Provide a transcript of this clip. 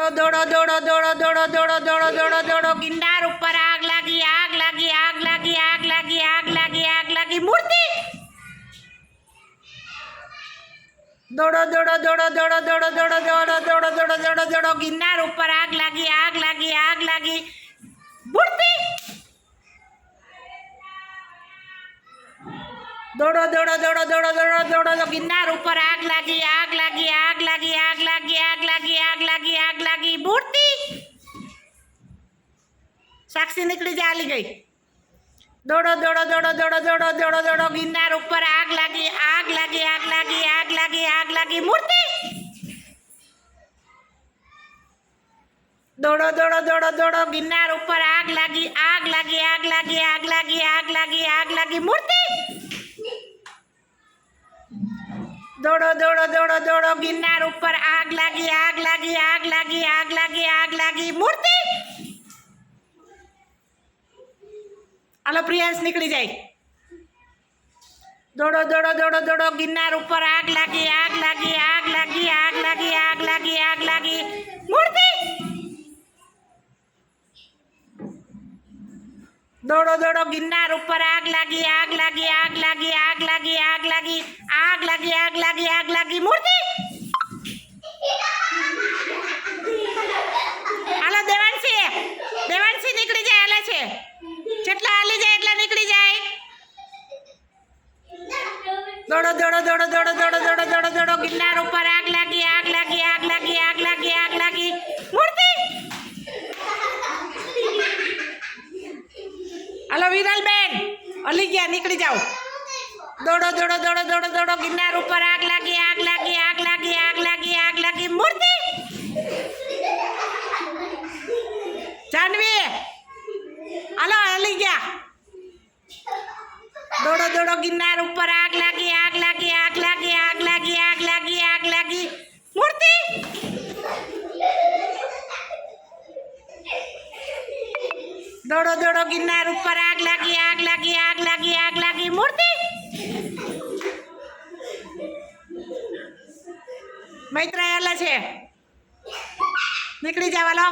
દોડો દોડો દોડો દોડો દોડો દોડો દોડો દોડો દોડો ગિંડાર ઉપર આગ લાગી આગ લાગી આગ લાગી આગ લાગી આગ લાગી આગ લાગી મૂર્તિ દોડો દોડો દોડો દોડો દોડો દોડો દોડો દોડો દોડો દોડો દોડો ગિરનાર ઉપર આગ લાગી આગ લાગી આગ લાગી મૂર્તિ દોડો દોડો દોડો દોડો દોડો દોડો ગિરનાર ઉપર આગ લાગી આગ લાગી આગ લાગી આગ લાગી આગ લાગી આગ લાગી મૂર્તિ સાક્ષી નીકળી જાય ગઈ દોડો દોડો દોડો દોડો દોડો દોડો દોડો ગિરનાર ઉપર આગ લાગી આગ લાગી આગ લાગી આગ લાગી આગ લાગી મૂર્તિ દોડો દોડો દોડો દોડો ગિરનાર ઉપર આગ લાગી આગ લાગી આગ લાગી આગ લાગી આગ લાગી આગ લાગી મૂર્તિ દોડો દોડો દોડો દોડો ગિરનાર ઉપર આગ લાગી આગ લાગી આગ લાગી આગ લાગી આગ લાગી મૂર્તિ હાલો પ્રિયાંશ, નીકળી જાય. દોડો દોડો દોડો દોડો, ગિરનાર ઉપર આગ લાગી આગ લાગી આગ લાગી આગ લાગી આગ લાગી આગ લાગી. મૂર્તિ! દોડો દોડો, ગિરનાર ઉપર આગ લાગી આગ દોડો દોડો દોડો દોડો દોડો દોડો દોડો દોડો ગિરનાર ઉપર આગ લાગી આગ લાગી આગ લાગી આગ લાગી આગ લાગી મૂર્તિ હાલો વિરલબેન અલી ગયા નીકળી જાઓ દોડો દોડો દોડો દોડો દોડો ગિરનાર ઉપર આગ લાગી આગ લાગી આગ લાગી આગ લાગી આગ લાગી મૂર્તિ જાનવી હાલો અલી ગયા દોડો દોડો, ગિરનાર ઉપર આગ લાગી આગ લાગી આગ લાગી આગ લાગી આગ લાગી આગ લાગી. મૂર્તિ! દોડો દોડો, ગિરનાર ઉપર આગ લાગી આગ લાગી આગ લાગી આગ લાગી. મૂર્તિ! મૈત્ર આલા છે. નીકળી જવા લો